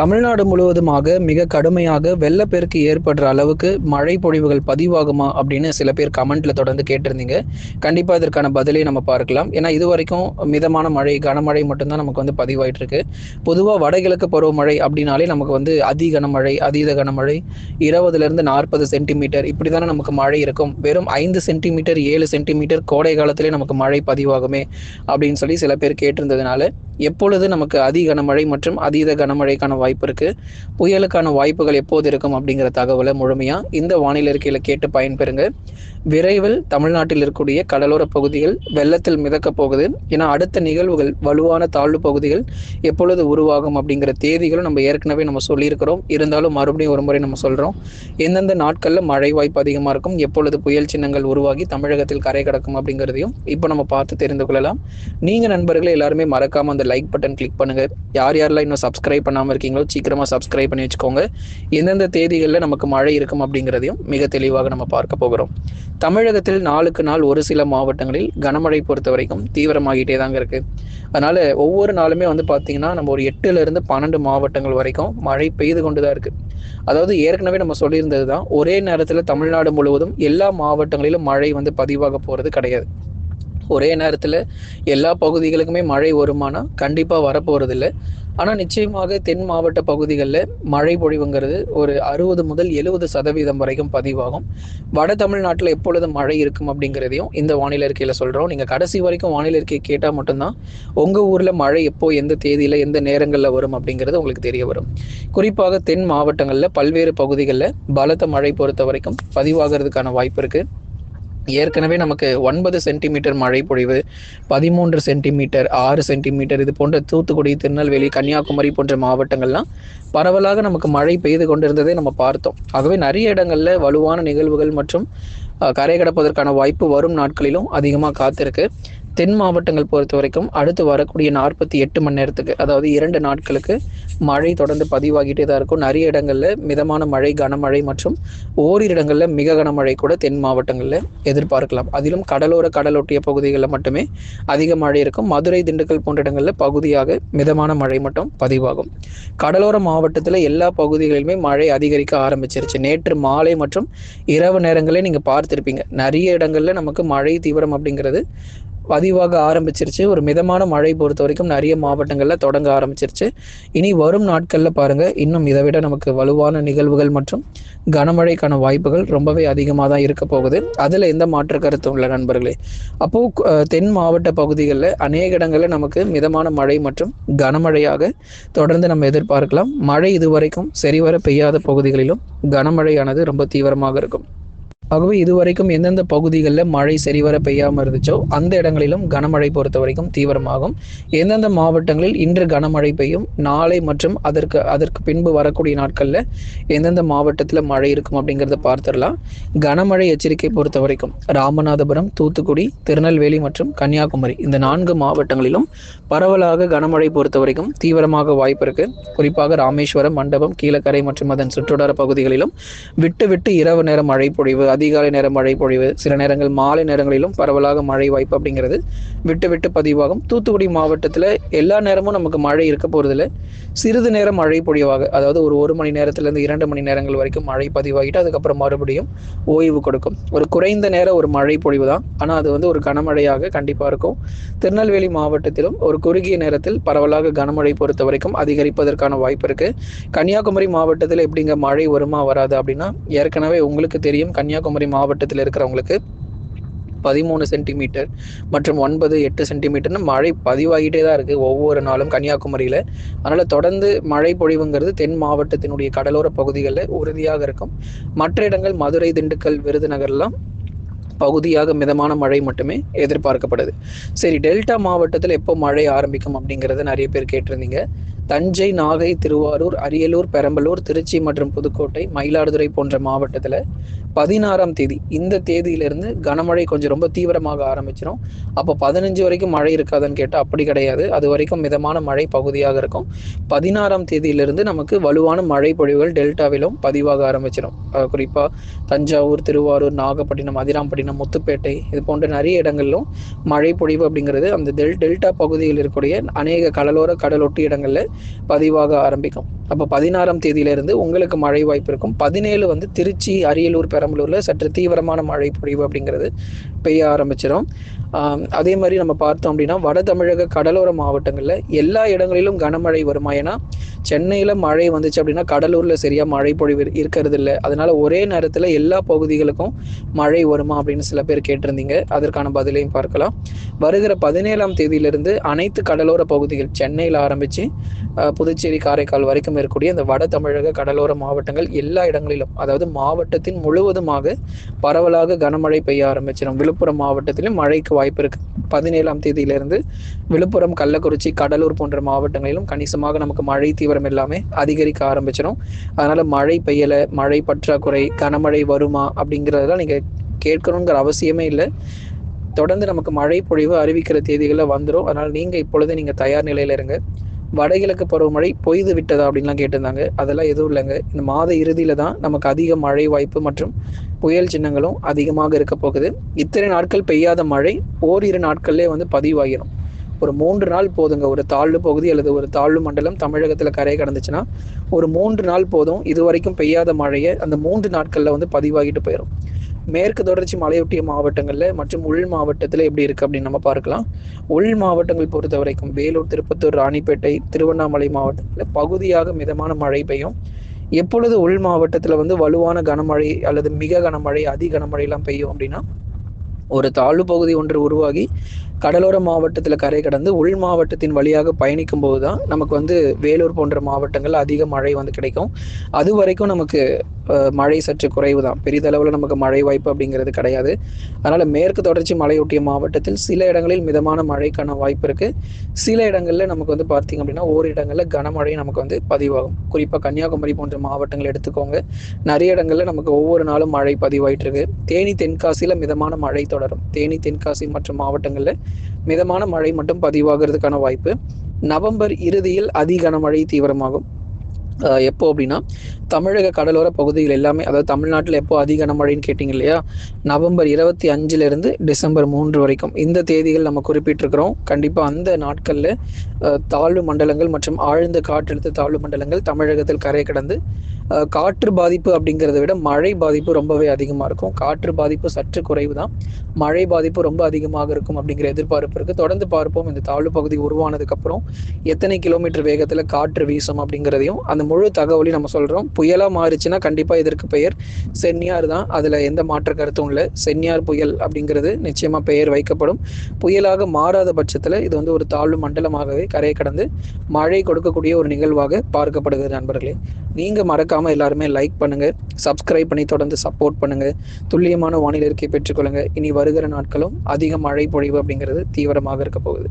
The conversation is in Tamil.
தமிழ்நாடு முழுவதுமாக மிக கடுமையாக வெள்ளப்பெருக்கு ஏற்படுற அளவுக்கு மழை பொழிவுகள் பதிவாகுமா அப்படின்னு சில பேர் கமெண்ட்ல தொடர்ந்து கேட்டிருந்தீங்க. கண்டிப்பா இதற்கான பதிலை நம்ம பார்க்கலாம். ஏன்னா இது வரைக்கும் மிதமான மழை கனமழை மட்டும்தான் நமக்கு வந்து பதிவாயிட்டு இருக்கு பொதுவாக வடகிழக்கு பருவமழை அப்படின்னாலே நமக்கு வந்து அதி கனமழை அதீத கனமழை இருபதுல இருந்து நாற்பது சென்டிமீட்டர் இப்படி தானே நமக்கு மழை இருக்கும். வெறும் ஐந்து சென்டிமீட்டர் ஏழு சென்டிமீட்டர் கோடை காலத்திலே நமக்கு மழை பதிவாகுமே அப்படின்னு சொல்லி சில பேர் கேட்டிருந்ததுனால எப்பொழுது நமக்கு அதி கனமழை மற்றும் அதீத கனமழைக்கான வாய்ப்பு இருக்கு. புயலுக்கான வாய்ப்புகள் எப்போது இருக்கும் அப்படிங்கிற தகவலை முழுமையா இந்த வானிலை இருக்கையில் கேட்டு பயன்பெறுங்க. விரைவில் தமிழ்நாட்டில் இருக்கக்கூடிய கடலோர பகுதிகள் வெள்ளத்தில் மிதக்கப் போகுது. ஏன்னா அடுத்த நிகழ்வுகள் வலுவான தாழ்வு பகுதிகள் எப்பொழுது உருவாகும் அப்படிங்கிற தேதிகளும் நம்ம ஏற்கனவே நம்ம சொல்லியிருக்கிறோம். இருந்தாலும் மறுபடியும் ஒரு முறை நம்ம சொல்கிறோம் எந்தெந்த நாட்களில் மழை வாய்ப்பு அதிகமாக இருக்கும் எப்பொழுது புயல் சின்னங்கள் உருவாகி தமிழகத்தில் கரை கடக்கும் அப்படிங்கிறதையும் இப்போ நம்ம பார்த்து தெரிந்து கொள்ளலாம். நீங்கள் நண்பர்களே எல்லாருமே மறக்காம அந்த லைக் பட்டன் கிளிக் பண்ணுங்க. யார் யாரெல்லாம் இன்னும் சப்ஸ்கிரைப் பண்ணாமல் இருக்கீங்களோ சீக்கிரமாக சப்ஸ்கிரைப் பண்ணி வச்சுக்கோங்க. எந்தெந்த தேதிகளில் நமக்கு மழை இருக்கும் அப்படிங்கிறதையும் மிக தெளிவாக நம்ம பார்க்க போகிறோம். தமிழகத்தில் நாளுக்கு நாள் ஒரு சில மாவட்டங்களில் கனமழை பொறுத்த வரைக்கும் தீவிரமாகிட்டே தாங்க இருக்கு. அதனால ஒவ்வொரு நாளுமே வந்து பார்த்தீங்கன்னா நம்ம ஒரு எட்டுல இருந்து பன்னெண்டு மாவட்டங்கள் வரைக்கும் மழை பெய்து கொண்டு தான் இருக்கு. அதாவது ஏற்கனவே நம்ம சொல்லியிருந்தது தான் ஒரே நேரத்தில் தமிழ்நாடு முழுவதும் எல்லா மாவட்டங்களிலும் மழை வந்து பதிவாக போறது கிடையாது. ஒரே நேரத்தில் எல்லா பகுதிகளுக்குமே மழை வருமானா கண்டிப்பாக வரப்போகிறது இல்லை ஆனால் நிச்சயமாக தென் மாவட்ட பகுதிகளில் மழை பொழிவுங்கிறது ஒரு அறுபது முதல் எழுபது சதவீதம் வரைக்கும் பதிவாகும். வட தமிழ்நாட்டில் எப்பொழுது மழை இருக்கும் அப்படிங்கிறதையும் இந்த வானிலை அறிக்கையில் சொல்கிறோம் நீங்கள் கடைசி வரைக்கும் வானிலை அறிக்கையை கேட்டால் மட்டும்தான் உங்கள் ஊரில் மழை எப்போ எந்த தேதியில் எந்த நேரங்களில் வரும் அப்படிங்கிறது உங்களுக்கு தெரிய வரும். குறிப்பாக தென் மாவட்டங்களில் பல்வேறு பகுதிகளில் பலத்த மழை பொறுத்த வரைக்கும் பதிவாகிறதுக்கான வாய்ப்பு இருக்குது ஏற்கனவே நமக்கு ஒன்பது சென்டிமீட்டர் மழை பொழிவு பதிமூன்று சென்டிமீட்டர் ஆறு சென்டிமீட்டர் இது போன்ற தூத்துக்குடி திருநெல்வேலி கன்னியாகுமரி போன்ற மாவட்டங்கள்லாம் பரவலாக நமக்கு மழை பெய்து கொண்டிருந்ததை நம்ம பார்த்தோம். ஆகவே நிறைய இடங்கள்ல வலுவான நிகழ்வுகள் மற்றும் கரை கடப்பதற்கான வாய்ப்பு வரும் நாட்களிலும் அதிகமாக காத்திருக்கு. தென் மாவட்டங்கள் பொறுத்த வரைக்கும் அடுத்து வரக்கூடிய நாற்பத்தி எட்டு மணி நேரத்துக்கு அதாவது இரண்டு நாட்களுக்கு மழை தொடர்ந்து பதிவாகிட்டே தான் இருக்கும். நிறைய இடங்களில் மிதமான மழை கனமழை மற்றும் ஓரிரு இடங்களில் மிக கனமழை கூட தென் மாவட்டங்களில் எதிர்பார்க்கலாம். அதிலும் கடலோர கடலொட்டிய பகுதிகளில் மட்டுமே அதிக மழை இருக்கும். மதுரை திண்டுக்கல் போன்ற இடங்களில் பகுதியாக மிதமான மழை மட்டும் பதிவாகும். கடலோர மாவட்டத்தில் எல்லா பகுதிகளிலுமே மழை அதிகரிக்க ஆரம்பிச்சிருச்சு. நேற்று மாலை மற்றும் இரவு நேரங்களே நீங்கள் பார்த்துருப்பீங்க. நிறைய இடங்களில் நமக்கு மழை தீவிரம் அப்படிங்கிறது பதிவாக ஆரம்பிச்சிருச்சு. ஒரு மிதமான மழை பொறுத்த வரைக்கும் நிறைய மாவட்டங்களில் தொடங்க ஆரம்பிச்சிருச்சு. இனி வரும் நாட்களில் பாருங்க இன்னும் இதை விட நமக்கு வலுவான நிகழ்வுகள் மற்றும் கனமழைக்கான வாய்ப்புகள் ரொம்பவே அதிகமாக தான் இருக்க போகுது. அதில் எந்த மாற்று கருத்தும் இல்லை நண்பர்களே. அப்போ தென் மாவட்ட பகுதிகளில் அநேக இடங்களில் நமக்கு மிதமான மழை மற்றும் கனமழையாக தொடர்ந்து நம்ம எதிர்பார்க்கலாம். மழை இதுவரைக்கும் சரிவர பெய்யாத பகுதிகளிலும் கனமழையானது ரொம்ப தீவிரமாக இருக்கும். ஆகவே இதுவரைக்கும் எந்தெந்த பகுதிகளில் மழை சரிவர பெய்யாமல் இருந்துச்சோ அந்த இடங்களிலும் கனமழை பொறுத்த வரைக்கும் தீவிரமாகும். எந்தெந்த மாவட்டங்களில் இன்று கனமழை பெய்யும் நாளை மற்றும் அதற்கு அதற்கு பின்பு வரக்கூடிய நாட்களில் எந்தெந்த மாவட்டத்தில் மழை இருக்கும் அப்படிங்கிறத பார்த்துடலாம். கனமழை எச்சரிக்கை பொறுத்த வரைக்கும் ராமநாதபுரம் தூத்துக்குடி திருநெல்வேலி மற்றும் கன்னியாகுமரி இந்த நான்கு மாவட்டங்களிலும் பரவலாக கனமழை பொறுத்த வரைக்கும் தீவிரமாக வாய்ப்பு இருக்கு. குறிப்பாக ராமேஸ்வரம் மண்டபம் கீழக்கரை மற்றும் அதன் சுற்றுடார பகுதிகளிலும் விட்டு விட்டு இரவு நேர மழை பொழிவு அதிகாலை நேர மழை பொழிவு. சில நேரங்கள் மாலை நேரங்களிலும் பரவலாக மழை வாய்ப்பு அப்படிங்கிறது விட்டு விட்டு பதிவாகும். தூத்துக்குடி மாவட்டத்தில் எல்லா நேரமும் நமக்கு மழை இருக்க போகிறதில்ல சிறிது நேரம் மழை பொழிவாக அதாவது ஒரு ஒரு மணி நேரத்திலேருந்து இரண்டு மணி நேரங்கள் வரைக்கும் மழை பதிவாகிட்டு அதுக்கப்புறம் மறுபடியும் ஓய்வு கொடுக்கும். ஒரு குறைந்த நேர ஒரு மழை பொழிவு தான் ஆனால் அது வந்து ஒரு கனமழையாக கண்டிப்பாக இருக்கும். திருநெல்வேலி மாவட்டத்திலும் ஒரு குறுகிய நேரத்தில் பரவலாக கனமழை பொறுத்த வரைக்கும் அதிகரிப்பதற்கான வாய்ப்பு இருக்குது கன்னியாகுமரி மாவட்டத்தில் எப்படிங்க மழை வருமா வராது அப்படின்னா ஏற்கனவே உங்களுக்கு தெரியும் கன்னியாகுமரி கன்னியாகுமரி மாவட்டத்தில் இருக்கிறவங்களுக்கு பதிமூணு சென்டிமீட்டர் மற்றும் ஒன்பது எட்டு சென்டிமீட்டர்னு மழை பதிவாகிட்டே தான் இருக்குது ஒவ்வொரு நாளும் கன்னியாகுமரியில். அதனால் தொடர்ந்து மழை பொழிவுங்கிறது தென் மாவட்டத்தினுடைய கடலோர பகுதிகளில் உறுதியாக இருக்கும். மற்ற இடங்கள் மதுரை திண்டுக்கல் விருதுநகர்லாம் பகுதியாக மிதமான மழை மட்டுமே எதிர்பார்க்கப்படுது. சரி டெல்டா மாவட்டத்தில் எப்போ மழை ஆரம்பிக்கும் அப்படிங்கிறத நிறைய பேர் கேட்டிருந்தீங்க. தஞ்சை நாகை திருவாரூர் அரியலூர் பெரம்பலூர் திருச்சி மற்றும் புதுக்கோட்டை மயிலாடுதுறை போன்ற மாவட்டத்தில் பதினாறாம் தேதி இந்த தேதியிலிருந்து கனமழை கொஞ்சம் ரொம்ப தீவிரமாக ஆரம்பிச்சிடும் அப்போ பதினஞ்சு வரைக்கும் மழை இருக்காதுன்னு கேட்டால் அப்படி கிடையாது. அது வரைக்கும் மிதமான மழை பகுதியாக இருக்கும். பதினாறாம் தேதியிலிருந்து நமக்கு வலுவான மழை பொழிவுகள் டெல்டாவிலும் பதிவாக ஆரம்பிச்சிடும் குறிப்பாக தஞ்சாவூர் திருவாரூர் நாகப்பட்டினம் அதிராம்பட்டினம் முத்துப்பேட்டை இது போன்ற நிறைய இடங்களிலும் மழை பொழிவு அப்படிங்கிறது அந்த டெல் டெல்டா பகுதியில் இருக்கக்கூடிய அநேக கடலோர கடலொட்டி இடங்களில் பதிவாக ஆரம்பிக்கும். அப்போ பதினாறாம் தேதியிலிருந்து உங்களுக்கு மழை வாய்ப்பு இருக்கும். பதினேழு வந்து திருச்சி அரியலூர் பெரம்பலூரில் சற்று தீவிரமான மழை பொழிவு அப்படிங்கிறது பெய்ய ஆரம்பிச்சிடும் அதே மாதிரி நம்ம பார்த்தோம் அப்படின்னா வட தமிழக கடலோர மாவட்டங்களில் எல்லா இடங்களிலும் கனமழை வருமா? ஏன்னா சென்னையில் மழை வந்துச்சு அப்படின்னா கடலூரில் சரியாக மழை பொழிவு இருக்கிறது இல்லை. அதனால ஒரே நேரத்தில் எல்லா பகுதிகளுக்கும் மழை வருமா அப்படின்னு சில பேர் கேட்டிருந்தீங்க. அதற்கான பதிலையும் பார்க்கலாம். வருகிற பதினேழாம் தேதியிலிருந்து அனைத்து கடலோர பகுதிகள் சென்னையில் ஆரம்பித்து புதுச்சேரி காரைக்கால் வரைக்கும் இருக்கக்கூடிய இந்த வட தமிழக கடலோர மாவட்டங்கள் எல்லா இடங்களிலும் அதாவது மாவட்டத்தின் முழுவதுமாக பரவலாக கனமழை பெய்ய ஆரம்பிச்சிடும் விழுப்புரம் மாவட்டத்திலும் மழைக்கு வாய்ப்பு இருக்கு. பதினேழாம் தேதியிலிருந்து விழுப்புரம் கள்ளக்குறிச்சி கடலூர் போன்ற மாவட்டங்களிலும் கணிசமாக நமக்கு மழை தீவிரம் எல்லாமே அதிகரிக்க ஆரம்பிச்சிடும் அதனால மழை பெய்யலை மழை பற்றாக்குறை கனமழை வருமா அப்படிங்கிறதெல்லாம் நீங்க கேட்கணுங்கிற அவசியமே இல்லை. தொடர்ந்து நமக்கு மழை பொழிவு அறிவிக்கிற தேதிகளில் வந்துடும் அதனால் நீங்கள் இப்பொழுது நீங்கள் தயார் நிலையில் இருங்க. வடகிழக்கு பருவமழை பொய்து விட்டதா அப்படின்லாம் கேட்டிருந்தாங்க. அதெல்லாம் எதுவும் இல்லைங்க. இந்த மாத இறுதியில தான் நமக்கு அதிக மழை வாய்ப்பு மற்றும் புயல் சின்னங்களும் அதிகமாக இருக்க போகுது. இத்தனை நாட்கள் பெய்யாத மழை ஓரிரு நாட்கள்லேயே வந்து பதிவாகிடும் ஒரு மூன்று நாள் போதுங்க. ஒரு தாழ்வு பகுதி அல்லது ஒரு தாழ்வு மண்டலம் தமிழகத்தில் கரையை கடந்துச்சுன்னா ஒரு மூன்று நாள் போதும். இது வரைக்கும் பெய்யாத மழையை அந்த மூன்று நாட்களில் வந்து பதிவாகிட்டு போயிடும் மேற்கு தொடர்ச்சி மலையொட்டிய மாவட்டங்களில் மற்றும் உள் மாவட்டத்தில் எப்படி இருக்குது அப்படின்னு நம்ம பார்க்கலாம். உள் மாவட்டங்கள் பொறுத்த வரைக்கும் வேலூர் திருப்பத்தூர் ராணிப்பேட்டை திருவண்ணாமலை மாவட்டத்தில் பகுதியாக மிதமான மழை பெய்யும். எப்பொழுது உள் மாவட்டத்தில் வந்து வலுவான கனமழை அல்லது மிக கனமழை அதி கனமழையெல்லாம் பெய்யும் அப்படின்னா ஒரு தாழ்வு பகுதி ஒன்று உருவாகி கடலோர மாவட்டத்தில் கரை கடந்து உள் மாவட்டத்தின் வழியாக பயணிக்கும் போது தான் நமக்கு வந்து வேலூர் போன்ற மாவட்டங்கள் அதிக மழை வந்து கிடைக்கும். அது வரைக்கும் நமக்கு மழை சற்று குறைவு தான் பெரிதளவில் நமக்கு மழை வாய்ப்பு அப்படிங்கிறது கிடையாது. அதனால் மேற்கு தொடர்ச்சி மலையொட்டிய மாவட்டத்தில் சில இடங்களில் மிதமான மழைக்கான வாய்ப்பு இருக்குது சில இடங்களில் நமக்கு வந்து பார்த்திங்க அப்படின்னா ஓர் இடங்களில் கனமழை நமக்கு வந்து பதிவாகும். குறிப்பாக கன்னியாகுமரி போன்ற மாவட்டங்கள் எடுத்துக்கோங்க. நிறைய இடங்களில் நமக்கு ஒவ்வொரு நாளும் மழை பதிவாயிட்டு இருக்கு தேனி தென்காசியில் மிதமான மழை தொடரும். தேனி தென்காசி மற்றும் மாவட்டங்களில் மிதமான மழை மட்டும் பதிவாகிறதுக்கான வாய்ப்பு. நவம்பர் இறுதியில் அதி கனமழை தீவிரமாகும். எப்போ அப்படின்னா தமிழக கடலோர பகுதிகள் எல்லாமே அதாவது தமிழ்நாட்டில் எப்போ அதிக கனமழைன்னு கேட்டிங்க இல்லையா? நவம்பர் இருபத்தி அஞ்சுலேருந்து டிசம்பர் மூன்று வரைக்கும். இந்த தேதிகள் நம்ம குறிப்பிட்டிருக்கிறோம். கண்டிப்பாக அந்த நாட்களில் தாழ்வு மண்டலங்கள் மற்றும் ஆழ்ந்த காற்றழுத்த தாழ்வு மண்டலங்கள் தமிழகத்தில் கரை கடந்து காற்று பாதிப்பு அப்படிங்கிறத விட மழை பாதிப்பு ரொம்பவே அதிகமாக இருக்கும். காற்று பாதிப்பு சற்று குறைவு தான் மழை பாதிப்பு ரொம்ப அதிகமாக இருக்கும் அப்படிங்கிற எதிர்பார்ப்பு இருக்குது தொடர்ந்து பார்ப்போம். இந்த தாழ்வு பகுதி உருவானதுக்கப்புறம் எத்தனை கிலோமீட்டர் வேகத்தில் காற்று வீசும் அப்படிங்கிறதையும் அந்த முழு தகவலையும் நம்ம சொல்கிறோம் புயலாக மாறிச்சுன்னா கண்டிப்பாக இதற்கு பெயர் சென்னியார் தான். அதில் எந்த மாற்ற கருத்தும் இல்லை. சென்னியார் புயல் அப்படிங்கிறது நிச்சயமாக பெயர் வைக்கப்படும். புயலாக மாறாத பட்சத்தில் இது வந்து ஒரு தாழ்வு மண்டலமாகவே கரையை கடந்து மழை கொடுக்கக்கூடிய ஒரு நிகழ்வாக பார்க்கப்படுகிறது நண்பர்களே. நீங்கள் மறக்காமல் எல்லாருமே லைக் பண்ணுங்கள் சப்ஸ்கிரைப் பண்ணி தொடர்ந்து சப்போர்ட் பண்ணுங்கள் துல்லியமான வானிலை இருக்கை பெற்றுக்கொள்ளுங்கள் இனி வருகிற நாட்களும் அதிக மழை பொழிவு அப்படிங்கிறது தீவிரமாக இருக்க போகுது.